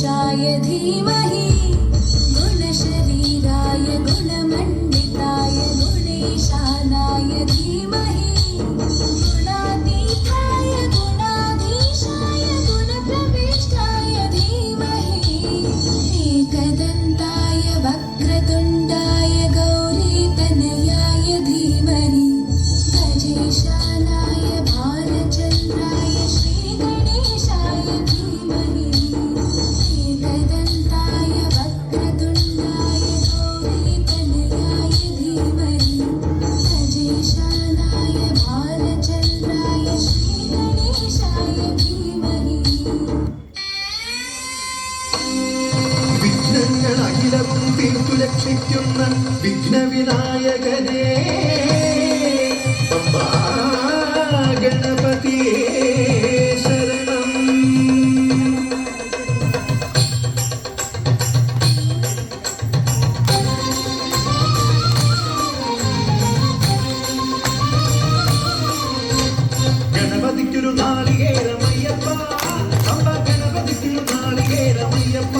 गणाध्यक्षाय धीमहि गुणशरीराय गुणमण्डिताय गुणेशानाय धीमहि गुणातीताय गुणाधीशाय गुणप्रविष्टाय धीमहि। एकदन्ताय वक्रतुण्डाय गौरीतनयाय धीमहि। गजेशानाय തീർത്തു വിഘ്നവിനായകനേ. ഗണപതിയേ ശരണം. ഗണപതിക്കൊരു നാളികേരമയ്യപ്പ ഗണപതിക്കൊരു നാളികേരമയ്യപ്പ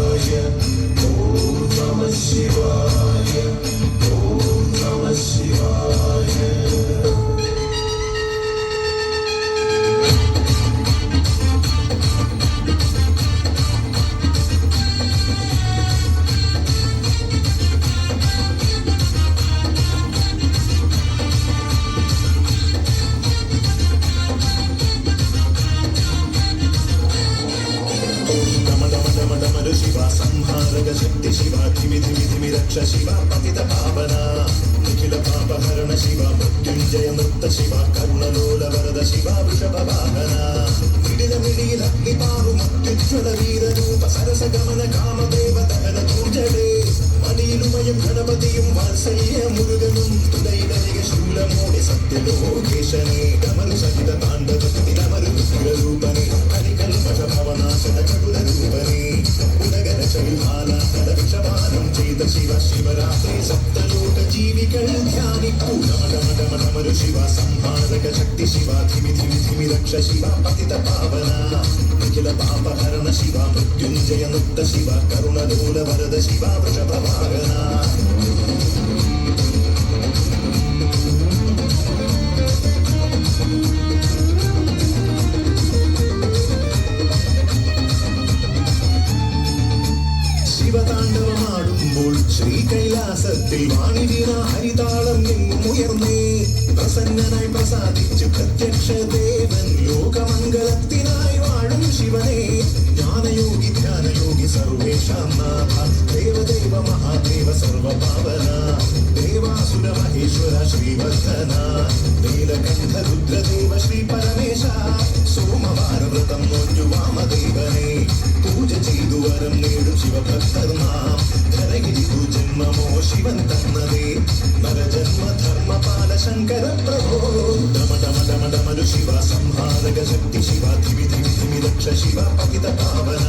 ശക്തി ശിവ ധിമി ധിമി ധിമി രക്ഷ ശിവ പതിത പാവന നിഖില പാപഹരണ ശിവ മൃത്യുഞ്ജയ നൃത്ത ശിവ കരുണലോല വരദ ശിവ വൃഷഭ വാഹന മിടില മിടിയിൽ അഗ്നിപാറു മത്യുജ്വല വീരരൂപ സരസ ഗമന കാമദേവ ദഹന ദൂർജലേ മണിയിലുമയും ഗണപതിയും വാത്സല്യ മുരുകനും തുലയിലരിക ശൂലമോടി സത്യലോകേശനെ ഡമരു സഹിത ശിവ സംഹാരക ശക്തി ശിവ ധിമി ധിമി ധിമി രക്ഷ ശിവ പതിത പാവന നിഖില പാപഹരണ ശിവ മൃത്യുഞ്ജയ നൃത്ത ശിവ കരുണദൂല വരദ ശിവ വൃഷഭവാഹന ശിവതാണ്ഡവമാടുമ്പോൾ ശ്രീ കൈലാസത്തിൽ വാണിവീണ ഹരിതാളം എങ്ങും ഉയർന്നേ. പ്രസന്നനായി പ്രസാദിച്ചു പ്രത്യക്ഷ ദേവൻ ലോകമംഗളത്തിനായി വാഴും ശിവനെ. ജ്ഞാനയോഗി ധ്യാനയോഗി സർവേഷാം നാഥ ദേവദേവ മഹാദേവ സർവഭാവന ദേവാസുര മഹേശ്വര ശ്രീവർദ്ധന. നീലകണ്ഠ രുദ്രദേവ ശ്രീ പരമേശ. സോമവാര വ്രതം നോറ്റു വാമദേവനെ. പൂജ ചെയ്തു വരം നേടും ശിവഭക്തർ നാം నమో శివం తన్నదే నర జన్మ ధర్మ పాల శంకర ప్రభో డమ డమ డమ డమలు శివ సంహారక శక్తి శివ ధివి ధివి ధివి రక్ష శివ పతిత పావన